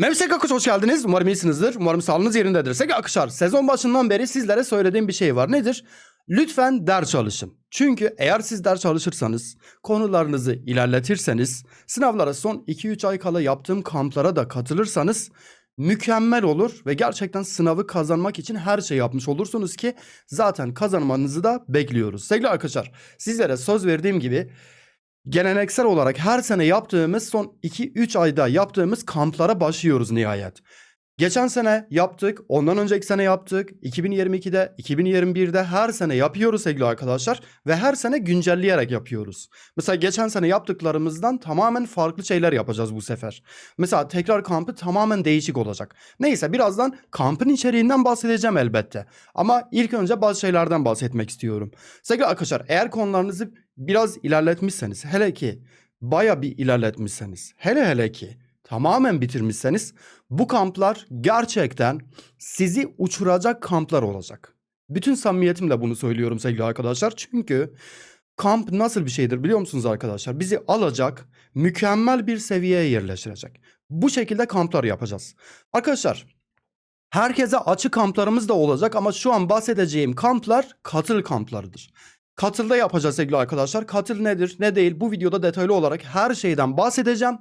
Mevsek Akış hoş geldiniz. Umarım iyisinizdir. Umarım sağlığınız yerindedir. Sevgili Akışar, sezon başından beri sizlere söylediğim bir şey var. Nedir? Lütfen ders çalışın. Çünkü eğer siz ders çalışırsanız, konularınızı ilerletirseniz, sınavlara son 2-3 ay kala yaptığım kamplara da katılırsanız mükemmel olur ve gerçekten sınavı kazanmak için her şey yapmış olursunuz ki zaten kazanmanızı da bekliyoruz. Sevgili arkadaşlar, sizlere söz verdiğim gibi geleneksel olarak her sene yaptığımız son 2-3 ayda yaptığımız kamplara başlıyoruz nihayet. Geçen sene yaptık, ondan önceki sene yaptık, 2022'de, 2021'de her sene yapıyoruz sevgili arkadaşlar ve her sene güncelleyerek yapıyoruz. Mesela geçen sene yaptıklarımızdan tamamen farklı şeyler yapacağız bu sefer. Mesela tekrar kampı tamamen değişik olacak. Neyse birazdan kampın içeriğinden bahsedeceğim elbette. Ama ilk önce bazı şeylerden bahsetmek istiyorum. Sevgili arkadaşlar eğer konularınızı biraz ilerletmişseniz hele ki baya bir ilerletmişseniz hele hele ki tamamen bitirmişseniz bu kamplar gerçekten sizi uçuracak kamplar olacak. Bütün samimiyetimle bunu söylüyorum sevgili arkadaşlar. Çünkü kamp nasıl bir şeydir biliyor musunuz arkadaşlar? Bizi alacak, mükemmel bir seviyeye yerleştirecek. Bu şekilde kamplar yapacağız. Arkadaşlar herkese açık kamplarımız da olacak ama şu an bahsedeceğim kamplar katıl kamplarıdır. Katılda yapacağız sevgili arkadaşlar. Katıl nedir ne değil bu videoda detaylı olarak her şeyden bahsedeceğim.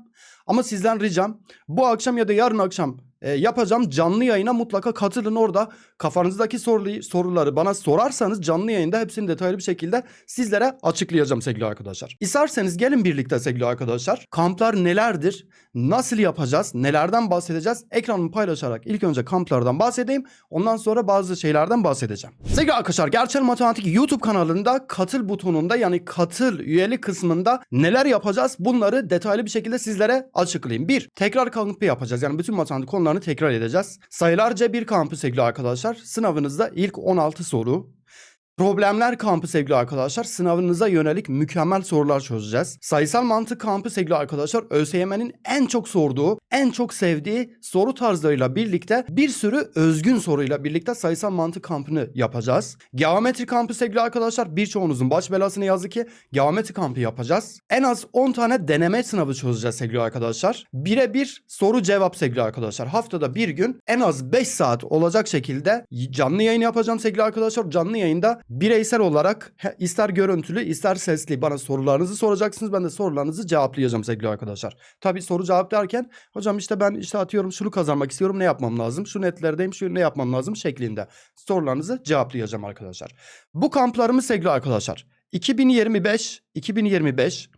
Ama sizden ricam bu akşam ya da yarın akşam e, yapacağım canlı yayına mutlaka katılın orada. Kafanızdaki soruları, soruları bana sorarsanız canlı yayında hepsini detaylı bir şekilde sizlere açıklayacağım sevgili arkadaşlar. İsterseniz gelin birlikte sevgili arkadaşlar. Kamplar nelerdir? Nasıl yapacağız? Nelerden bahsedeceğiz? Ekranımı paylaşarak ilk önce kamplardan bahsedeyim. Ondan sonra bazı şeylerden bahsedeceğim. Sevgili arkadaşlar Gerçel Matematik YouTube kanalında katıl butonunda yani katıl üyelik kısmında neler yapacağız? Bunları detaylı bir şekilde sizlere açıklayayım. Bir, tekrar kampı yapacağız. Yani bütün matematik konularını tekrar edeceğiz. Sayılarca bir kampı sevgili arkadaşlar. Sınavınızda ilk 16 soru. Problemler kampı sevgili arkadaşlar sınavınıza yönelik mükemmel sorular çözeceğiz. Sayısal mantık kampı sevgili arkadaşlar ÖSYM'nin en çok sorduğu, en çok sevdiği soru tarzlarıyla birlikte bir sürü özgün soruyla birlikte sayısal mantık kampını yapacağız. Geometri kampı sevgili arkadaşlar birçoğunuzun baş belasını yazdı ki geometri kampı yapacağız. En az 10 tane deneme sınavı çözeceğiz sevgili arkadaşlar. Birebir soru cevap sevgili arkadaşlar. Haftada bir gün en az 5 saat olacak şekilde canlı yayın yapacağım sevgili arkadaşlar. Canlı yayında bireysel olarak ister görüntülü ister sesli bana sorularınızı soracaksınız. Ben de sorularınızı cevaplayacağım sevgili arkadaşlar. Tabii soru cevap derken hocam işte ben işte atıyorum şunu kazanmak istiyorum ne yapmam lazım? Şu netlerdeyim şu ne yapmam lazım şeklinde sorularınızı cevaplayacağım arkadaşlar. Bu kamplarımız sevgili arkadaşlar 2025 2025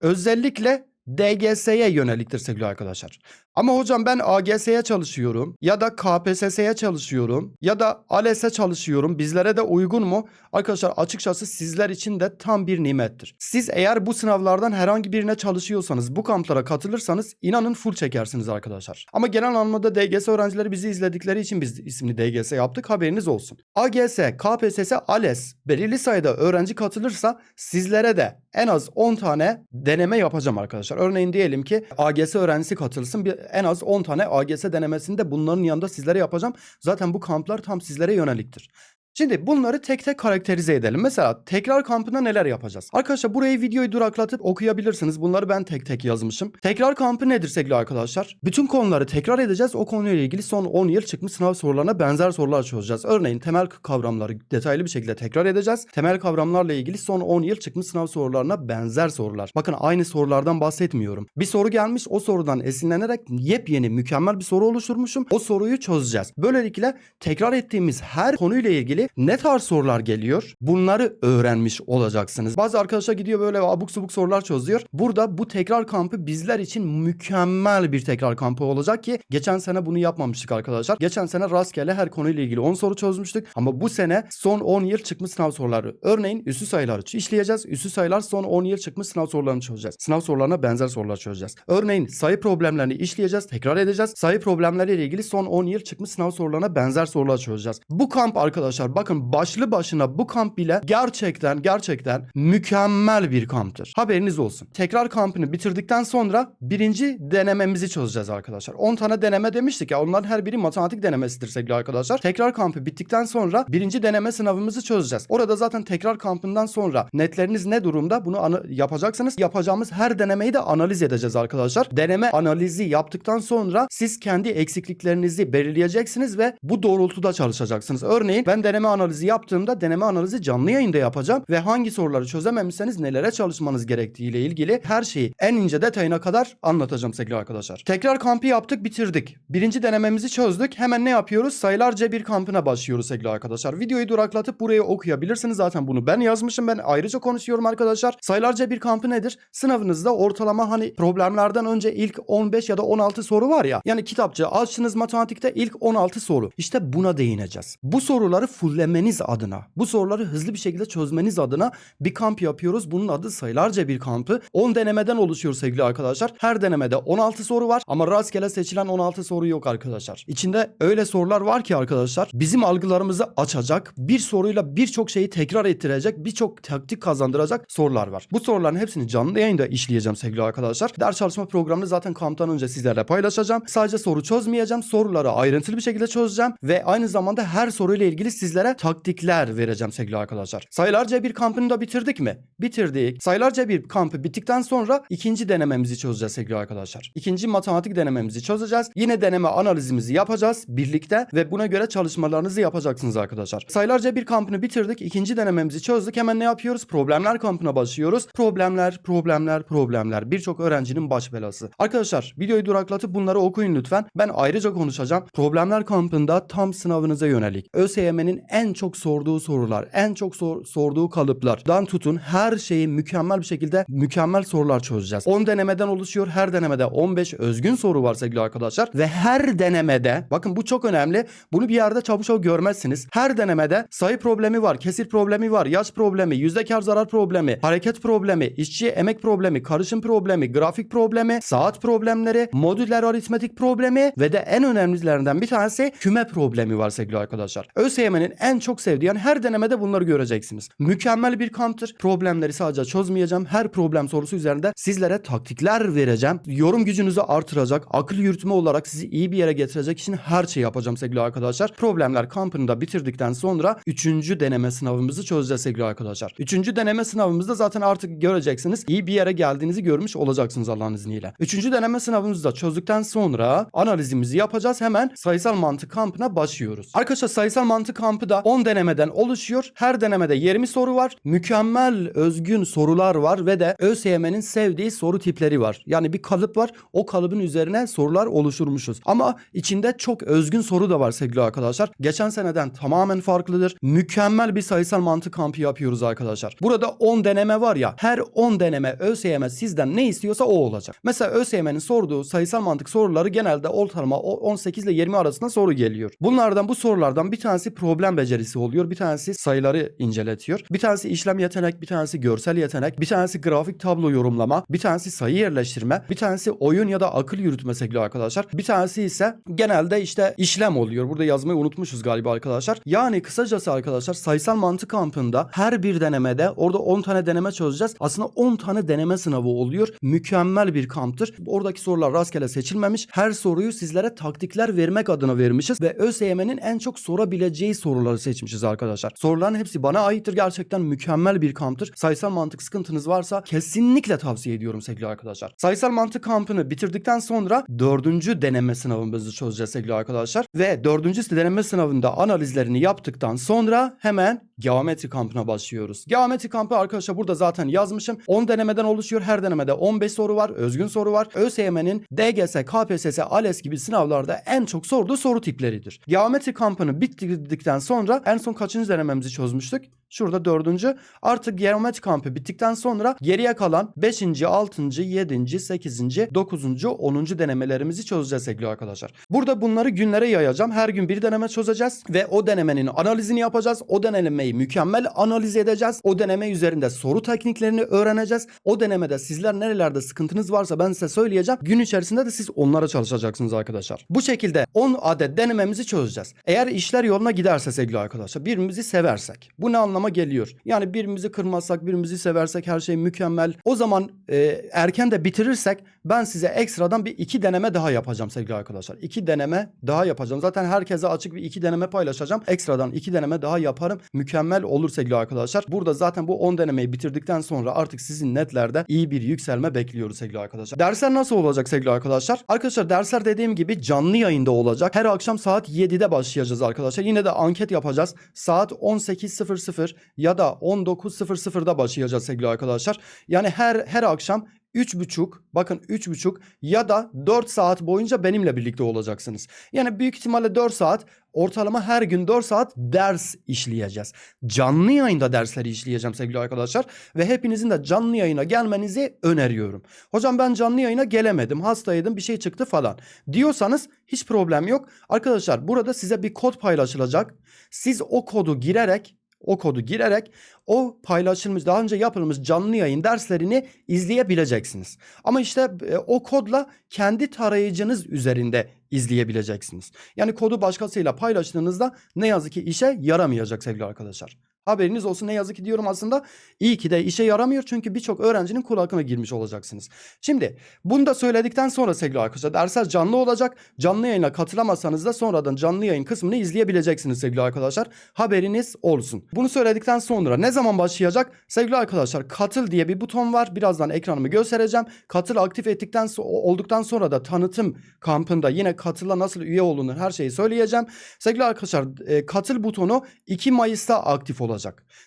özellikle DGS'ye yöneliktir sevgili arkadaşlar. Ama hocam ben AGS'ye çalışıyorum ya da KPSS'ye çalışıyorum ya da ALES'e çalışıyorum. Bizlere de uygun mu? Arkadaşlar açıkçası sizler için de tam bir nimettir. Siz eğer bu sınavlardan herhangi birine çalışıyorsanız, bu kamplara katılırsanız inanın full çekersiniz arkadaşlar. Ama genel anlamda DGS öğrencileri bizi izledikleri için biz isimli DGS yaptık. Haberiniz olsun. AGS, KPSS, ALES belirli sayıda öğrenci katılırsa sizlere de en az 10 tane deneme yapacağım arkadaşlar. Örneğin diyelim ki AGS öğrencisi katılsın. Bir, en az 10 tane AGS denemesini de bunların yanında sizlere yapacağım. Zaten bu kamplar tam sizlere yöneliktir. Şimdi bunları tek tek karakterize edelim. Mesela tekrar kampında neler yapacağız? Arkadaşlar burayı videoyu duraklatıp okuyabilirsiniz. Bunları ben tek tek yazmışım. Tekrar kampı nedir sevgili arkadaşlar? Bütün konuları tekrar edeceğiz. O konuyla ilgili son 10 yıl çıkmış sınav sorularına benzer sorular çözeceğiz. Örneğin temel kavramları detaylı bir şekilde tekrar edeceğiz. Temel kavramlarla ilgili son 10 yıl çıkmış sınav sorularına benzer sorular. Bakın aynı sorulardan bahsetmiyorum. Bir soru gelmiş o sorudan esinlenerek yepyeni mükemmel bir soru oluşturmuşum. O soruyu çözeceğiz. Böylelikle tekrar ettiğimiz her konuyla ilgili ne tarz sorular geliyor? Bunları öğrenmiş olacaksınız. Bazı arkadaşlar gidiyor böyle abuk subuk sorular çözüyor. Burada bu tekrar kampı bizler için mükemmel bir tekrar kampı olacak ki geçen sene bunu yapmamıştık arkadaşlar. Geçen sene rastgele her konuyla ilgili 10 soru çözmüştük. Ama bu sene son 10 yıl çıkmış sınav soruları. Örneğin üssü sayıları işleyeceğiz. Üssü sayılar son 10 yıl çıkmış sınav sorularını çözeceğiz. Sınav sorularına benzer sorular çözeceğiz. Örneğin sayı problemlerini işleyeceğiz. Tekrar edeceğiz. Sayı problemleriyle ilgili son 10 yıl çıkmış sınav sorularına benzer sorular çözeceğiz. Bu kamp arkadaşlar arkadaşlar bakın başlı başına bu kamp bile gerçekten gerçekten mükemmel bir kamptır. Haberiniz olsun. Tekrar kampını bitirdikten sonra birinci denememizi çözeceğiz arkadaşlar. 10 tane deneme demiştik ya onların her biri matematik denemesidir sevgili arkadaşlar. Tekrar kampı bittikten sonra birinci deneme sınavımızı çözeceğiz. Orada zaten tekrar kampından sonra netleriniz ne durumda bunu yapacaksınız. Yapacağımız her denemeyi de analiz edeceğiz arkadaşlar. Deneme analizi yaptıktan sonra siz kendi eksikliklerinizi belirleyeceksiniz ve bu doğrultuda çalışacaksınız. Örneğin ben deneme analizi yaptığımda deneme analizi canlı yayında yapacağım ve hangi soruları çözememişseniz nelere çalışmanız gerektiği ile ilgili her şeyi en ince detayına kadar anlatacağım sevgili arkadaşlar. Tekrar kampı yaptık bitirdik. Birinci denememizi çözdük. Hemen ne yapıyoruz? Sayılarca bir kampına başlıyoruz sevgili arkadaşlar. Videoyu duraklatıp buraya okuyabilirsiniz. Zaten bunu ben yazmışım. Ben ayrıca konuşuyorum arkadaşlar. Sayılarca bir kampı nedir? Sınavınızda ortalama hani problemlerden önce ilk 15 ya da 16 soru var ya. Yani kitapçı açtınız matematikte ilk 16 soru. İşte buna değineceğiz. Bu soruları fullemeniz adına, bu soruları hızlı bir şekilde çözmeniz adına bir kamp yapıyoruz. Bunun adı sayılarca bir kampı. 10 denemeden oluşuyor sevgili arkadaşlar. Her denemede 16 soru var ama rastgele seçilen 16 soru yok arkadaşlar. İçinde öyle sorular var ki arkadaşlar bizim algılarımızı açacak, bir soruyla birçok şeyi tekrar ettirecek, birçok taktik kazandıracak sorular var. Bu soruların hepsini canlı yayında işleyeceğim sevgili arkadaşlar. Ders çalışma programını zaten kamptan önce sizlerle paylaşacağım. Sadece soru çözmeyeceğim. Soruları ayrıntılı bir şekilde çözeceğim ve aynı zamanda her soruyla ilgili sizlere taktikler vereceğim sevgili arkadaşlar. Sayılarca bir kampını da bitirdik mi? Bitirdik. Sayılarca bir kampı bittikten sonra ikinci denememizi çözeceğiz sevgili arkadaşlar. İkinci matematik denememizi çözeceğiz. Yine deneme analizimizi yapacağız birlikte ve buna göre çalışmalarınızı yapacaksınız arkadaşlar. Sayılarca bir kampını bitirdik. ikinci denememizi çözdük. Hemen ne yapıyoruz? Problemler kampına başlıyoruz. Problemler, problemler, problemler. Birçok öğrencinin baş belası. Arkadaşlar videoyu duraklatıp bunları okuyun lütfen. Ben ayrıca konuşacağım. Problemler kampında tam sınavınıza yönelik. ÖSYM'nin en çok sorduğu sorular, en çok sor- sorduğu kalıplardan tutun her şeyi mükemmel bir şekilde mükemmel sorular çözeceğiz. 10 denemeden oluşuyor. Her denemede 15 özgün soru var sevgili arkadaşlar. Ve her denemede bakın bu çok önemli. Bunu bir yerde çabucak görmezsiniz. Her denemede sayı problemi var, kesir problemi var, yaş problemi, yüzde kar zarar problemi, hareket problemi, işçi emek problemi, karışım problemi, grafik problemi, saat problemleri, modüler aritmetik problemi ve de en önemlilerinden bir tanesi küme problemi var sevgili arkadaşlar. ÖSYM'nin en çok sevdiği yani her denemede bunları göreceksiniz. Mükemmel bir kamptır. Problemleri sadece çözmeyeceğim. Her problem sorusu üzerinde sizlere taktikler vereceğim. Yorum gücünüzü artıracak, akıl yürütme olarak sizi iyi bir yere getirecek için her şeyi yapacağım sevgili arkadaşlar. Problemler kampını da bitirdikten sonra 3. deneme sınavımızı çözeceğiz sevgili arkadaşlar. 3. deneme sınavımızda zaten artık göreceksiniz. iyi bir yere geldiğinizi görmüş olacaksınız Allah'ın izniyle. 3. deneme sınavımızı da çözdükten sonra analizimizi yapacağız. Hemen sayısal mantık kampına başlıyoruz. Arkadaşlar sayısal mantık kampı da 10 denemeden oluşuyor. Her denemede 20 soru var. Mükemmel özgün sorular var ve de ÖSYM'nin sevdiği soru tipleri var. Yani bir kalıp var. O kalıbın üzerine sorular oluşturmuşuz. Ama içinde çok özgün soru da var sevgili arkadaşlar. Geçen seneden tamamen farklıdır. Mükemmel bir sayısal mantık kampı yapıyoruz arkadaşlar. Burada 10 deneme var ya. Her 10 deneme ÖSYM sizden ne istiyorsa o olacak. Mesela ÖSYM'nin sorduğu sayısal mantık soruları genelde ortalama o 18 ile 20 arasında soru geliyor. Bunlardan bu sorulardan bir tanesi problem becerisi oluyor. Bir tanesi sayıları inceletiyor. Bir tanesi işlem yetenek, bir tanesi görsel yetenek, bir tanesi grafik tablo yorumlama, bir tanesi sayı yerleştirme, bir tanesi oyun ya da akıl yürütme sevgili arkadaşlar. Bir tanesi ise genelde işte işlem oluyor. Burada yazmayı unutmuşuz galiba arkadaşlar. Yani kısacası arkadaşlar sayısal mantık kampında her bir denemede orada 10 tane deneme çözeceğiz. Aslında 10 tane deneme sınavı oluyor. Mükemmel bir kamptır. Oradaki sorular rastgele seçilmemiş. Her soruyu sizlere taktikler vermek adına vermişiz ve ÖSYM'nin en çok sorabileceği soruları seçmişiz arkadaşlar. Soruların hepsi bana aittir. Gerçekten mükemmel bir kamptır. Sayısal mantık sıkıntınız varsa kesinlikle tavsiye ediyorum sevgili arkadaşlar. Sayısal mantık kampını bitirdikten sonra dördüncü deneme sınavımızı çözeceğiz sevgili arkadaşlar. Ve dördüncü deneme sınavında analizlerini yaptıktan sonra hemen geometri kampına başlıyoruz. Geometri kampı arkadaşlar burada zaten yazmışım. 10 denemeden oluşuyor. Her denemede 15 soru var. Özgün soru var. ÖSYM'nin DGS, KPSS, ALES gibi sınavlarda en çok sorduğu soru tipleridir. Geometri kampını bitirdikten sonra en son kaçıncı denememizi çözmüştük? Şurada dördüncü. Artık geometri kampı bittikten sonra geriye kalan 5. 6. 7. 8. 9. 10. denemelerimizi çözeceğiz sevgili arkadaşlar. Burada bunları günlere yayacağım. Her gün bir deneme çözeceğiz ve o denemenin analizini yapacağız. O denemeyi mükemmel analiz edeceğiz. O deneme üzerinde soru tekniklerini öğreneceğiz. O denemede sizler nerelerde sıkıntınız varsa ben size söyleyeceğim. Gün içerisinde de siz onlara çalışacaksınız arkadaşlar. Bu şekilde 10 adet denememizi çözeceğiz. Eğer işler yoluna giderse sevgili arkadaşlar birbirimizi seversek. Bu ne anlama geliyor? Yani birbirimizi kırmazsak, birbirimizi seversek her şey mükemmel. O zaman e, erken de bitirirsek ben size ekstradan bir iki deneme daha yapacağım sevgili arkadaşlar. İki deneme daha yapacağım. Zaten herkese açık bir iki deneme paylaşacağım. Ekstradan iki deneme daha yaparım. Mükemmel olur sevgili arkadaşlar. Burada zaten bu 10 denemeyi bitirdikten sonra artık sizin netlerde iyi bir yükselme bekliyoruz sevgili arkadaşlar. Dersler nasıl olacak sevgili arkadaşlar? Arkadaşlar dersler dediğim gibi canlı yayında olacak. Her akşam saat 7'de başlayacağız arkadaşlar. Yine de anket yapacağız. Saat 18.00 ya da 19.00'da başlayacağız sevgili arkadaşlar. Yani her her akşam 3,5 bakın 3,5 ya da 4 saat boyunca benimle birlikte olacaksınız. Yani büyük ihtimalle 4 saat ortalama her gün 4 saat ders işleyeceğiz. Canlı yayında dersleri işleyeceğim sevgili arkadaşlar ve hepinizin de canlı yayına gelmenizi öneriyorum. Hocam ben canlı yayına gelemedim, hastaydım, bir şey çıktı falan diyorsanız hiç problem yok. Arkadaşlar burada size bir kod paylaşılacak. Siz o kodu girerek o kodu girerek o paylaşılmış daha önce yapılmış canlı yayın derslerini izleyebileceksiniz. Ama işte e, o kodla kendi tarayıcınız üzerinde izleyebileceksiniz. Yani kodu başkasıyla paylaştığınızda ne yazık ki işe yaramayacak sevgili arkadaşlar. Haberiniz olsun ne yazık ki diyorum aslında. İyi ki de işe yaramıyor çünkü birçok öğrencinin kulakına girmiş olacaksınız. Şimdi bunu da söyledikten sonra sevgili arkadaşlar dersler canlı olacak. Canlı yayına katılamazsanız da sonradan canlı yayın kısmını izleyebileceksiniz sevgili arkadaşlar. Haberiniz olsun. Bunu söyledikten sonra ne zaman başlayacak? Sevgili arkadaşlar katıl diye bir buton var. Birazdan ekranımı göstereceğim. Katıl aktif ettikten olduktan sonra da tanıtım kampında yine katıla nasıl üye olunur her şeyi söyleyeceğim. Sevgili arkadaşlar e, katıl butonu 2 Mayıs'ta aktif olacak.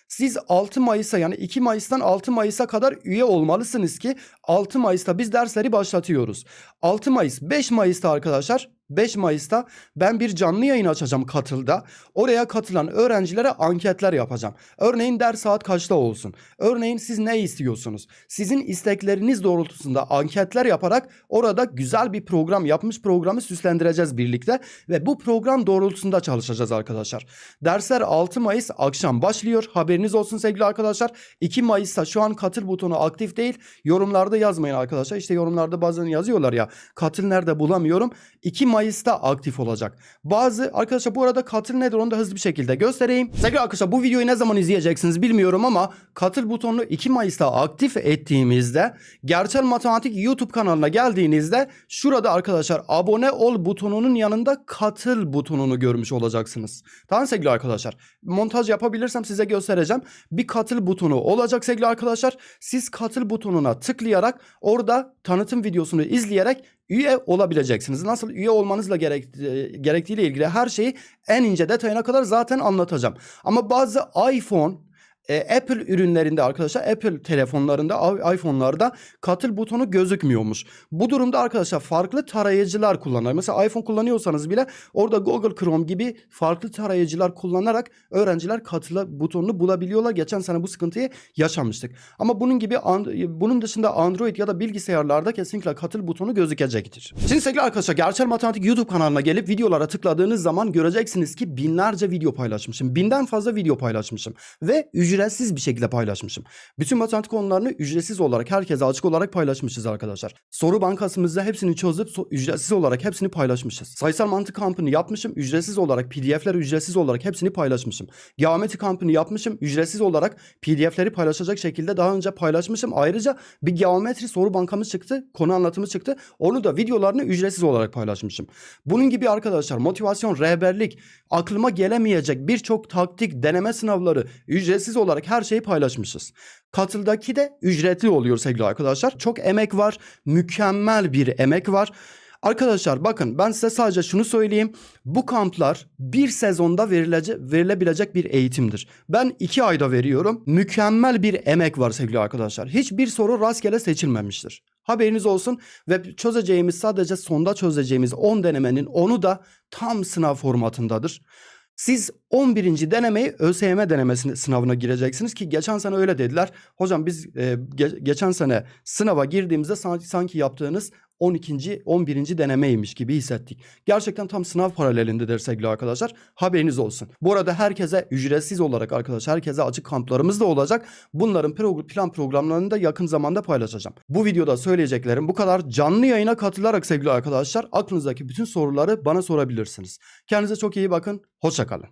Siz 6 Mayıs'a yani 2 Mayıs'tan 6 Mayıs'a kadar üye olmalısınız ki 6 Mayıs'ta biz dersleri başlatıyoruz. 6 Mayıs 5 Mayıs'ta arkadaşlar 5 Mayıs'ta ben bir canlı yayın açacağım katılda. Oraya katılan öğrencilere anketler yapacağım. Örneğin ders saat kaçta olsun? Örneğin siz ne istiyorsunuz? Sizin istekleriniz doğrultusunda anketler yaparak orada güzel bir program yapmış programı süslendireceğiz birlikte ve bu program doğrultusunda çalışacağız arkadaşlar. Dersler 6 Mayıs akşam başlıyor. Haberiniz olsun sevgili arkadaşlar. 2 Mayıs'ta şu an katıl butonu aktif değil. Yorumlarda yazmayın arkadaşlar. İşte yorumlarda bazen yazıyorlar ya katıl nerede bulamıyorum. 2 Mayıs'ta aktif olacak. Bazı arkadaşlar bu arada katıl nedir onu da hızlı bir şekilde göstereyim. Sevgili arkadaşlar bu videoyu ne zaman izleyeceksiniz bilmiyorum ama katıl butonunu 2 Mayıs'ta aktif ettiğimizde Gerçel Matematik YouTube kanalına geldiğinizde şurada arkadaşlar abone ol butonunun yanında katıl butonunu görmüş olacaksınız. Tamam sevgili arkadaşlar. Montaj yapabilirsem size göstereceğim. Bir katıl butonu olacak sevgili arkadaşlar. Siz katıl butonuna tıklayarak orada tanıtım videosunu izleyerek üye olabileceksiniz. Nasıl üye olmanızla gerek, e, gerektiğiyle ilgili her şeyi en ince detayına kadar zaten anlatacağım. Ama bazı iPhone e, Apple ürünlerinde arkadaşlar Apple telefonlarında iPhone'larda katıl butonu gözükmüyormuş. Bu durumda arkadaşlar farklı tarayıcılar kullanır. Mesela iPhone kullanıyorsanız bile orada Google Chrome gibi farklı tarayıcılar kullanarak öğrenciler katıla butonunu bulabiliyorlar. Geçen sene bu sıkıntıyı yaşamıştık. Ama bunun gibi bunun dışında Android ya da bilgisayarlarda kesinlikle katıl butonu gözükecektir. Şimdi sevgili arkadaşlar Gerçel Matematik YouTube kanalına gelip videolara tıkladığınız zaman göreceksiniz ki binlerce video paylaşmışım. Binden fazla video paylaşmışım. Ve ücretsiz bir şekilde paylaşmışım. Bütün matematik konularını ücretsiz olarak herkese açık olarak paylaşmışız arkadaşlar. Soru bankasımızda hepsini çözüp so- ücretsiz olarak hepsini paylaşmışız. Sayısal mantık kampını yapmışım. Ücretsiz olarak PDF'ler ücretsiz olarak hepsini paylaşmışım. Geometri kampını yapmışım. Ücretsiz olarak PDF'leri paylaşacak şekilde daha önce paylaşmışım. Ayrıca bir geometri soru bankamız çıktı. Konu anlatımı çıktı. Onu da videolarını ücretsiz olarak paylaşmışım. Bunun gibi arkadaşlar motivasyon, rehberlik, aklıma gelemeyecek birçok taktik, deneme sınavları ücretsiz olarak her şeyi paylaşmışız. Katıldaki de ücretli oluyor sevgili arkadaşlar. Çok emek var, mükemmel bir emek var. Arkadaşlar bakın ben size sadece şunu söyleyeyim. Bu kamplar bir sezonda verilece, verilebilecek bir eğitimdir. Ben iki ayda veriyorum. Mükemmel bir emek var sevgili arkadaşlar. Hiçbir soru rastgele seçilmemiştir. Haberiniz olsun ve çözeceğimiz sadece sonda çözeceğimiz 10 denemenin onu da tam sınav formatındadır. Siz 11. denemeyi ÖSYM denemesine sınavına gireceksiniz ki geçen sene öyle dediler. Hocam biz e, ge- geçen sene sınava girdiğimizde sanki, sanki yaptığınız 12. 11. denemeymiş gibi hissettik. Gerçekten tam sınav paralelindedir sevgili arkadaşlar. Haberiniz olsun. Bu arada herkese ücretsiz olarak arkadaşlar herkese açık kamplarımız da olacak. Bunların plan programlarını da yakın zamanda paylaşacağım. Bu videoda söyleyeceklerim bu kadar. Canlı yayına katılarak sevgili arkadaşlar aklınızdaki bütün soruları bana sorabilirsiniz. Kendinize çok iyi bakın. Hoşçakalın.